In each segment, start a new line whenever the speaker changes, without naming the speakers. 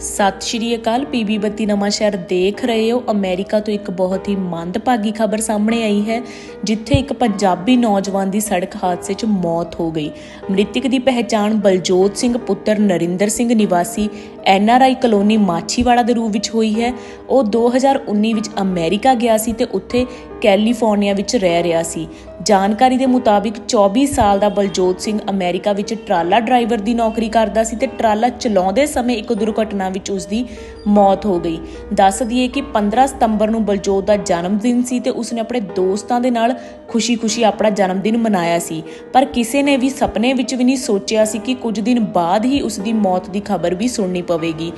ਸਤਿ ਸ਼੍ਰੀ ਅਕਾਲ, ਪੀਬੀ ਬੱਤੀ ਨਵਾਂ ਸ਼ਹਿਰ ਦੇਖ ਰਹੇ ਹੋ। ਅਮਰੀਕਾ ਤੋਂ ਇੱਕ ਬਹੁਤ ਹੀ ਮੰਦਭਾਗੀ ਖਬਰ ਸਾਹਮਣੇ ਆਈ ਹੈ, ਜਿੱਥੇ ਇੱਕ ਪੰਜਾਬੀ ਨੌਜਵਾਨ ਦੀ ਸੜਕ ਹਾਦਸੇ 'ਚ ਮੌਤ ਹੋ ਗਈ। ਮ੍ਰਿਤਕ ਦੀ ਪਹਿਚਾਣ ਬਲਜੋਤ ਸਿੰਘ, ਪੁੱਤਰ ਨਰਿੰਦਰ ਸਿੰਘ ਨਿਵਾਸੀ ਐਨਆਰਆਈ ਕਲੋਨੀ ਮਾਛੀਵਾੜਾ ਦੇ ਰੂਪ ਵਿੱਚ ਹੋਈ ਹੈ। ਉਹ 2019 ਵਿੱਚ ਅਮਰੀਕਾ ਗਿਆ ਸੀ ਤੇ ਉੱਥੇ ਕੈਲੀਫੋਰਨੀਆ ਵਿੱਚ ਰਹਿ ਰਿਹਾ ਸੀ। ਜਾਣਕਾਰੀ ਦੇ ਮੁਤਾਬਿਕ 24 ਸਾਲ ਦਾ ਬਲਜੋਤ ਸਿੰਘ ਅਮਰੀਕਾ ਵਿੱਚ ਟਰਾਲਾ ਡਰਾਈਵਰ ਦੀ ਨੌਕਰੀ ਕਰਦਾ ਸੀ ਤੇ ਟਰਾਲਾ ਚਲਾਉਂਦੇ ਸਮੇਂ ਇੱਕ ਦੁਰਘਟਨਾ ਵਿੱਚ ਉਸ ਦੀ ਮੌਤ ਹੋ ਗਈ। ਦੱਸ ਦਈਏ ਕਿ 15 ਸਤੰਬਰ ਨੂੰ ਬਲਜੋਤ ਦਾ ਜਨਮ ਦਿਨ ਸੀ ਤੇ ਉਸਨੇ ਆਪਣੇ ਦੋਸਤਾਂ ਦੇ ਨਾਲ ਖੁਸ਼ੀ-ਖੁਸ਼ੀ ਆਪਣਾ ਜਨਮ ਦਿਨ ਮਨਾਇਆ ਸੀ। ਪਰ ਕਿਸੇ ਨੇ ਵੀ ਸੁਪਨੇ ਵਿੱਚ ਵੀ ਨਹੀਂ ਸੋਚਿਆ ਸੀ ਕਿ ਕੁਝ ਦਿਨ ਬਾਅਦ ਹੀ ਉਸ ਦੀ ਮੌਤ ਦੀ ਖਬਰ ਵੀ ਸੁਣਨੀ ਪਵੇਗੀ।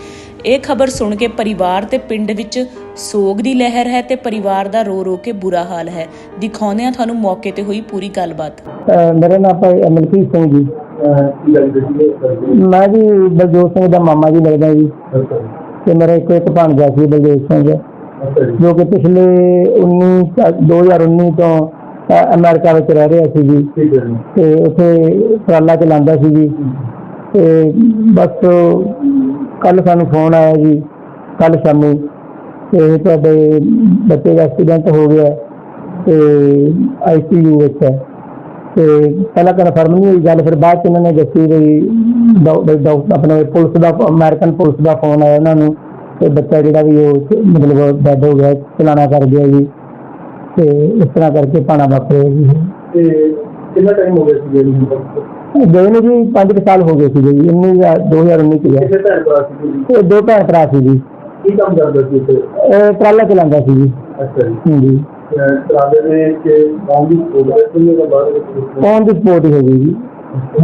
ਇਹ ਖਬਰ ਸੁਣ ਕੇ ਪਰਿਵਾਰ ਤੇ ਪਿੰਡ ਵਿੱਚ ਸੋਗ ਦੀ ਲਹਿਰ ਹੈ ਤੇ ਪਰਿਵਾਰ ਦਾ ਰੋ ਰੋ ਕੇ ਬੁਰਾ ਹਾਲ ਹੈ। ਦਿਖਾਉਂਦੇ ਹਾਂ ਤੁਹਾਨੂੰ ਮੌਕੇ ਤੇ ਹੋਈ ਪੂਰੀ ਗੱਲਬਾਤ।
ਮੇਰਾ ਨਾਮ ਭਾਈ ਅਮਲਕੀਤ ਸਿੰਘ ਜੀ। ਮੈਂ ਜੀ ਬਲਜੋਤ ਸਿੰਘ ਦਾ ਮਾਮਾ ਜੀ ਲੱਗਦਾ ਜੀ। ਤੇ ਮੇਰਾ ਇੱਕ ਇੱਕ ਭਾਣਜਾ ਸੀ ਬਲਜੋਤ ਸਿੰਘ।
ਜੋ
ਕਿ ਪਿਛਲੇ 19 ਚ- 2019 ਤੋਂ, ਅਹ ਅਮਰੀਕਾ ਵਿੱਚ ਰਹਿ ਰਿਹਾ ਸੀ ਜੀ।
ਜੀ
ਤੇ ਉੱਥੇ ਟਰਾਲਾ ਚਲਾਉਂਦਾ ਸੀ ਜੀ। ਤੇ ਬਸ ਕੱਲ ਸਾਨੂੰ ਫੋਨ ਆਇਆ ਜੀ ਕੱਲ ਸ਼ਾਮੀ। ਤੇ ਤੁਹਾਡੇ ਬੱਚੇ ਦਾ ਐਕਸੀਡੈਂਟ ਹੋ ਗਿਆ ਤੇ ਆਈਸੀਯੂ ਵਿੱਚ ਹੈ। ਤੇ ਪਹਿਲਾਂ ਕਨਫਰਮ ਨਹੀਂ ਹੋਈ ਗੱਲ ਫਿਰ ਬਾਅਦ ਚ ਇਹਨਾਂ ਨੇ ਦੱਸੀ ਵੀ ਡਾਕਟਰ ਆਪਣੇ ਪੁਲਿਸ ਦਾ ਅਮਰੀਕਨ ਪੁਲਿਸ ਦਾ ਫੋਨ ਆਇਆ ਉਹਨਾਂ ਨੂੰ ਤੇ ਬੱਚਾ ਜਿਹੜਾ ਵੀ ਉਹ ਮਤਲਬ ਡੈਡ ਹੋ ਗਿਆ ਚਲਾਣਾ ਕਰ ਗਿਆ ਜੀ। ਤੇ ਇਸ ਤਰ੍ਹਾਂ ਕਰਕੇ ਪਾਣਾ ਵਾਪਰਿਆ ਜੀ।
ਤੇ ਕਿੰਨਾ ਟਾਈਮ ਹੋ ਗਿਆ ਸੀ ਤੱਕ
ਗਏ ਨੂੰ ਜੀ 5 ਸਾਲ ਹੋ ਗਏ ਸੀ ਜੀ 19 ਜਾਂ 2019 ਚ ਇਹ ਦੋ ਭੈਣ ਭਰਾ ਸੀ ਜੀ।
ਕੀ ਕੰਮ ਕਰਦਾ ਸੀ ਉੱਥੇ
ਇਹ ਟਰਾਲਾ ਚਲਾਉਂਦਾ ਸੀ ਜੀ।
ਅੱਛਾ ਜੀ।
ਹਾਂਜੀ।
ਟਰਾਲੇ ਦੇ ਕਿ ਕੌਮ ਦੀ ਪ੍ਰੋਗਰੈਸ ਕਿੰਨੇ ਦਾ ਬਾਅਦ ਵਿੱਚ
ਔਨ ਦੀ ਸਪੋਰਟ ਹੀ ਹੋ ਗਈ ਜੀ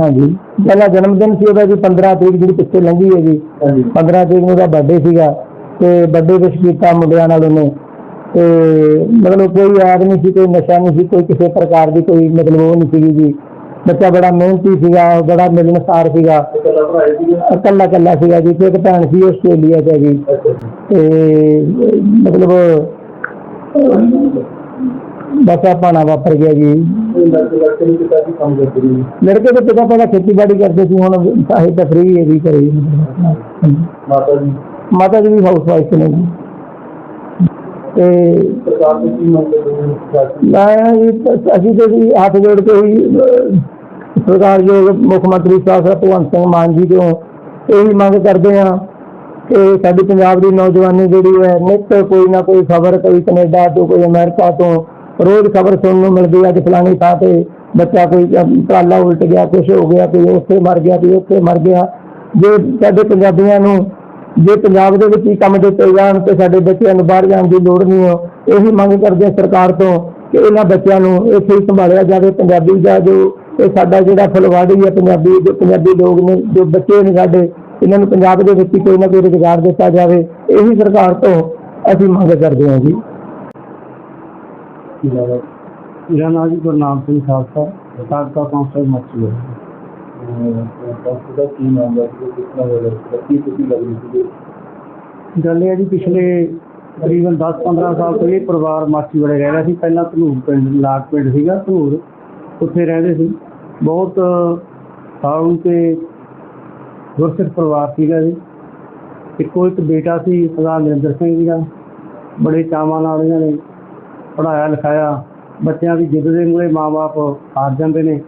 ਹਾਂਜੀ। ਪਹਿਲਾ ਜਨਮ ਦਿਨ ਸੀ ਉਹਦਾ ਜੀ 15 ਤਰੀਕ ਜਿਹੜੀ ਪਿੱਛੇ ਲੰਘੀ ਹੈ ਜੀ।
ਹਾਂਜੀ।
15 ਤਰੀਕ ਨੂੰ ਉਹਦਾ ਬਰਥਡੇ ਸੀਗਾ। ਤੇ ਬਰਥਡੇ ਵਿਸ਼ ਕੀਤਾ ਮੁੰਡਿਆਂ ਨਾਲ ਉਹਨੇ। ਤੇ ਮਤਲਬ ਕੋਈ ਯਾਦ ਨਹੀਂ ਸੀ ਕੋਈ ਨਸ਼ਾ ਨਹੀਂ ਸੀ ਕੋਈ ਕਿਸੇ ਪ੍ਰਕਾਰ ਦੀ ਕੋਈ ਮਤਲਬ ਉਹ ਨਹੀਂ ਸੀਗੀ ਜੀ। ਬੱਚਾ ਬੜਾ ਮਿਹਨਤੀ ਸੀਗਾ ਬੜਾ ਮਿਲਣਸਾਰ ਸੀਗਾ।
ਇਕੱਲਾ ਭਰਾ ਹੀ ਸੀਗਾ?
ਇਕੱਲਾ ਇਕੱਲਾ ਸੀਗਾ ਜੀ ਤੇ ਇੱਕ ਭੈਣ ਸੀ ਆਸਟ੍ਰੇਲੀਆ 'ਚ ਹੈਗੀ ਤੇ ਮਤਲਬ ਬਸ ਆ ਪਾਣਾ ਵਾਪਰ ਗਿਆ ਜੀ।
ਇਹ ਲੜਕੇ ਲੜਕੇ ਨੂੰ ਕਿਤਾ ਕੀ ਕੰਮ ਕਰਦੇ ਸੀ
ਲੜਕੇ ਦੇ ਪਿਤਾ ਪਹਿਲਾਂ ਖੇਤੀਬਾੜੀ ਕਰਦੇ ਸੀ ਹੁਣ ਸਾਹਿਬ ਤਾਂ ਫ੍ਰੀ ਹੈ ਜੀ ਕਰੇ ਜੀ
ਮਾਤਾ ਜੀ।
ਮਾਤਾ ਜੀ ਵੀ ਹਾਊਸ ਵਾਈਫ ਨੇ ਜੀ। ਤੇ
ਸਰਕਾਰ ਦੇ ਕੀ ਮੰਗ ਕਰਦੇ ਹੋ? ਸਾਥੀ
ਮੈਂ ਜੀ- ਅਸੀਂ ਤੇ ਜੀ ਹੱਥ ਜੋੜ ਕੇ ਹੀ ਅਹ, ਸਰਕਾਰ ਜੋ ਮੁੱਖ ਮੰਤਰੀ ਸਾਹਿਬ ਭਗਵੰਤ ਸਿੰਘ ਮਾਨ ਜੀ ਤੋਂ ਇਹੀ ਮੰਗ ਕਰਦੇ ਹਾਂ। ਕਿ ਸਾਡੀ ਪੰਜਾਬ ਦੀ ਨੌਜਵਾਨੀ ਜਿਹੜੀ ਹੈ, ਨਿੱਤ ਕੋਈ ਨਾ ਕੋਈ ਖਬਰ, ਕੋਈ ਕੈਨੇਡਾ ਤੋਂ, ਕੋਈ ਅਮਰੀਕਾ ਤੋਂ, ਰੋਜ਼ ਖਬਰ ਸੁਣਨ ਨੂੰ ਮਿਲਦੀ ਹੈ ਕਿ ਫਲਾਣੀ ਥਾਂ ਤੇ ਬੱਚਾ ਕੋਈ ਟਰਾਲਾ ਉਲਟ ਗਿਆ ਕੁਝ ਹੋ ਗਿਆ, ਕੋਈ ਉੱਥੇ ਮਰ ਗਿਆ, ਕੋਈ ਉੱਥੇ ਮਰ ਗਿਆ। ਜੇ ਸਾਡੇ ਪੰਜਾਬੀਆਂ ਨੂੰ, ਜੇ ਪੰਜਾਬ ਦੇ ਵਿੱਚ ਹੀ ਕੰਮ ਦਿੱਤੇ ਜਾਣ ਤੇ ਸਾਡੇ ਬੱਚਿਆਂ ਨੂੰ ਬਾਹਰ ਜਾਣ ਦੀ ਲੋੜ ਨਹੀਂ ਹੋ, ਇਹੀ ਮੰਗ ਕਰਦੇ ਹਾਂ ਸਰਕਾਰ ਤੋਂ ਕਿ ਇਹਨਾਂ ਬੱਚਿਆਂ ਨੂੰ ਇੱਥੇ ਹੀ ਸੰਭਾਲਿਆ ਜਾਵੇ, ਪੰਜਾਬੀ ਦਾ ਜੋ ਇਹ ਸਾਡਾ ਜਿਹੜਾ ਫੁਲਵਾੜੀ ਹੈ, ਪੰਜਾਬੀ ਜੋ ਪੰਜਾਬੀ ਲੋਕ ਨੇ, ਜੋ ਬੱਚੇ ਨੇ ਸਾਡੇ ਇਹਨਾਂ ਨੂੰ ਪੰਜਾਬ ਦੇ ਵਿੱਚ ਕੋਈ ਨਾ ਕੋਈ ਰੁਜ਼ਗਾਰ ਦਿੱਤਾ ਜਾਵੇ ਇਹੀ ਸਰਕਾਰ ਤੋਂ ਅਸੀਂ ਮੰਗ ਕਰਦੇ ਹਾਂ ਜੀ। ਮੇਰਾ ਨਾਮ ਗੁਰਨਾਮ ਸਿੰਘ ਖਾਲਸਾ
ਦਾ ਹੈ
ਗੱਲ ਇਹ ਹੈ ਜੀ ਪਿਛਲੇ ਤਕਰੀਬਨ 10-15 ਸਾਲ ਤੋਂ ਇਹ ਪਰਿਵਾਰ ਮਾਛੀ ਬੜੇ ਰਹਿ ਰਿਹਾ ਸੀ। ਪਹਿਲਾਂ ਧਨੂਰ ਪਿੰਡ ਲਾਟ ਪਿੰਡ ਸੀਗਾ ਧਨੂਰ ਉੱਥੇ ਰਹਿੰਦੇ ਸੀ। ਬਹੁਤ ਸਾਊ ਤੇ ਗੁਰਸਿੱਖ ਪਰਿਵਾਰ ਸੀਗਾ ਜੀ। ਇੱਕੋ ਇੱਕ ਬੇਟਾ ਸੀ, ਸਰਦਾਰ ਨਰਿੰਦਰ ਸਿੰਘ ਜੀ ਦਾ। ਬੜੇ ਚਾਵਾਂ ਨਾਲ ਇਹਨਾਂ ਨੇ ਪੜਾਇਆ ਲਿਖਾਇਆ। ਬੱਚਿਆਂ ਦੀ ਜਿੱਦ ਦੇ ਮੂਹਰੇ ਮਾਪੇ ਹਾਰ ਜਾਂਦੇ ਨੇ।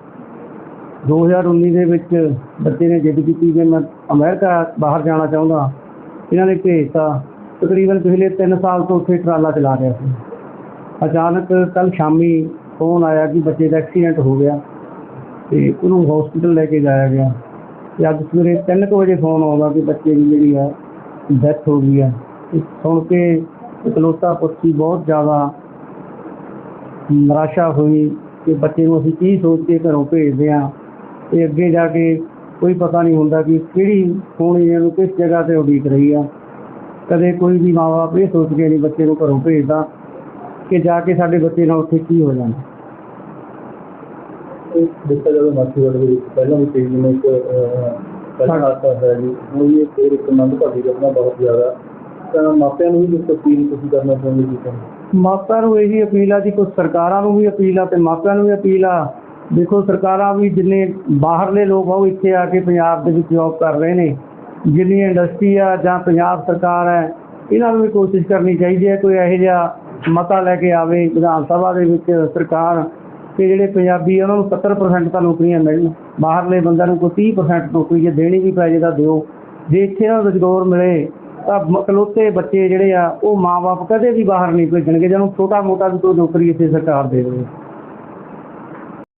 2019 ਦੇ ਵਿੱਚ ਬੱਚੇ ਨੇ ਜਿੱਦ ਕੀਤੀ ਕਿ ਮੈਂ ਅਮਰੀਕਾ ਬਾਹਰ ਜਾਣਾ ਚਾਹੁੰਦਾ। ਇਹਨਾਂ ਨੇ ਭੇਜਤਾ। ਤਕਰੀਬਨ ਪਿਛਲੇ 3 ਸਾਲ ਤੋਂ ਉੱਥੇ ਟਰਾਲਾ ਚਲਾ ਰਿਹਾ ਸੀ। ਅਚਾਨਕ ਕੱਲ ਸ਼ਾਮੀ ਫੋਨ ਆਇਆ ਕਿ ਬੱਚੇ ਦਾ ਐਕਸੀਡੈਂਟ ਹੋ ਗਿਆ ਤੇ ਉਹਨੂੰ ਹਸਪੀਟਲ ਲੈ ਕੇ ਜਾਇਆ ਗਿਆ। ਤੇ ਅੱਜ ਸਵੇਰੇ 3 ਵਜੇ ਫੋਨ ਆਉਂਦਾ ਕਿ ਬੱਚੇ ਦੀ ਜਿਹੜੀ ਆ ਡੈਥ ਹੋ ਗਈ ਆ। ਇਹ ਸੁਣ ਕੇ ਇਕਲੌਤਾ ਪੁੱਤੀ ਬਹੁਤ ਜ਼ਿਆਦਾ ਨਿਰਾਸ਼ਾ ਹੋਈ ਕਿ ਬੱਚੇ ਨੂੰ ਅਸੀਂ ਕੀ ਸੋਚ ਕੇ ਘਰੋਂ ਭੇਜਦੇ ਹਾਂ ਤੇ ਅੱਗੇ ਜਾ ਕੇ ਕੋਈ ਪਤਾ ਨਹੀਂ ਹੁੰਦਾ ਕਿ ਕਿਹੜੀ ਹੋਣੀ ਇਹਨੂੰ ਕਿਸ ਜਗ੍ਹਾ ਤੇ ਉਡੀਕ ਰਹੀ ਆ। ਕਦੇ ਕੋਈ ਵੀ ਮਾਂ-ਬਾਪ ਇਹ ਸੋਚ ਕੇ ਨਹੀਂ ਬੱਚੇ ਨੂੰ ਘਰੋਂ ਭੇਜਦਾ ਕਿ ਜਾ ਕੇ ਸਾਡੇ ਬੱਚੇ ਨਾਲ ਉੱਥੇ ਕੀ ਹੋ ਜਾਣਾ।
ਦੇਖਿਆ ਜਾਵੇ ਮਾਛੀਵਾੜੇ ਦੇ ਵਿੱਚ। ਪਹਿਲਾਂ ਵੀ ਕਈ ਦਿਨ ਇੱਕ ਪਹਿਲਾਂ ਹਾਦਸਾ ਹੋਇਆ ਜੀ। ਹੁਣ ਵੀ ਫਿਰ ਇੱਕ ਮੰਦ ਭਾਗੀ ਘਟਨਾ ਬਹੁਤ ਜ਼ਿਆਦਾ। ਤਾਂ ਮਾਪਿਆਂ ਨੂੰ ਵੀ ਕੁਝ ਅਪੀਲ ਤੁਸੀਂ ਕਰਨਾ ਚਾਹੁੰਦੇ ਜੀ ਤੁਹਾਨੂੰ?
ਮਾਪਿਆਂ ਨੂੰ ਇਹੀ ਅਪੀਲ ਆ ਜੀ ਕੁਝ ਸਰਕਾਰਾਂ ਨੂੰ ਵੀ ਅਪੀਲ ਆ ਤੇ ਮਾਪਿਆਂ ਨੂੰ ਵੀ ਅਪੀਲ ਆ। ਦੇਖੋ ਸਰਕਾਰਾਂ ਵੀ ਜਿੰਨੇ ਬਾਹਰਲੇ ਲੋਕ ਆ ਉਹ ਇੱਥੇ ਆ ਕੇ ਪੰਜਾਬ ਦੇ ਵਿੱਚ ਜੌਬ ਕਰ ਰਹੇ ਨੇ।
ਜਿੰਨੀ ਇੰਡਸਟਰੀ ਆ ਜਾਂ ਪੰਜਾਬ ਸਰਕਾਰ ਹੈ ਇਹਨਾਂ ਨੂੰ ਵੀ ਕੋਸ਼ਿਸ਼ ਕਰਨੀ ਚਾਹੀਦੀ ਹੈ ਕੋਈ ਇਹੋ ਜਿਹਾ ਮਤਾ ਲੈ ਕੇ ਆਵੇ ਵਿਧਾਨ ਸਭਾ ਦੇ ਵਿੱਚ ਸਰਕਾਰ ਕਿ ਜਿਹੜੇ ਪੰਜਾਬੀ ਆ, ਉਹਨਾਂ ਨੂੰ 70% ਤਾਂ ਨੌਕਰੀਆਂ ਮਿਲਣ। ਬਾਹਰਲੇ ਬੰਦਿਆਂ ਨੂੰ ਕੋਈ 30% ਨੌਕਰੀ ਜੇ ਦੇਣੀ ਵੀ ਪੈ ਜੇ ਤਾਂ ਦਿਓ। ਜੇ ਇੱਥੇ ਉਹਨਾਂ ਨੂੰ ਰੁਜ਼ਗਾਰ ਮਿਲੇ, ਤਾਂ ਇਕਲੌਤੇ ਬੱਚੇ ਜਿਹੜੇ ਆ, ਉਹ ਮਾਪੇ ਕਦੇ ਵੀ ਬਾਹਰ ਨਹੀਂ ਭੇਜਣਗੇ। ਜਿਹਨੂੰ ਛੋਟਾ ਮੋਟਾ ਵੀ ਕੋਈ ਨੌਕਰੀ ਇੱਥੇ ਸਰਕਾਰ ਦੇਵੇ।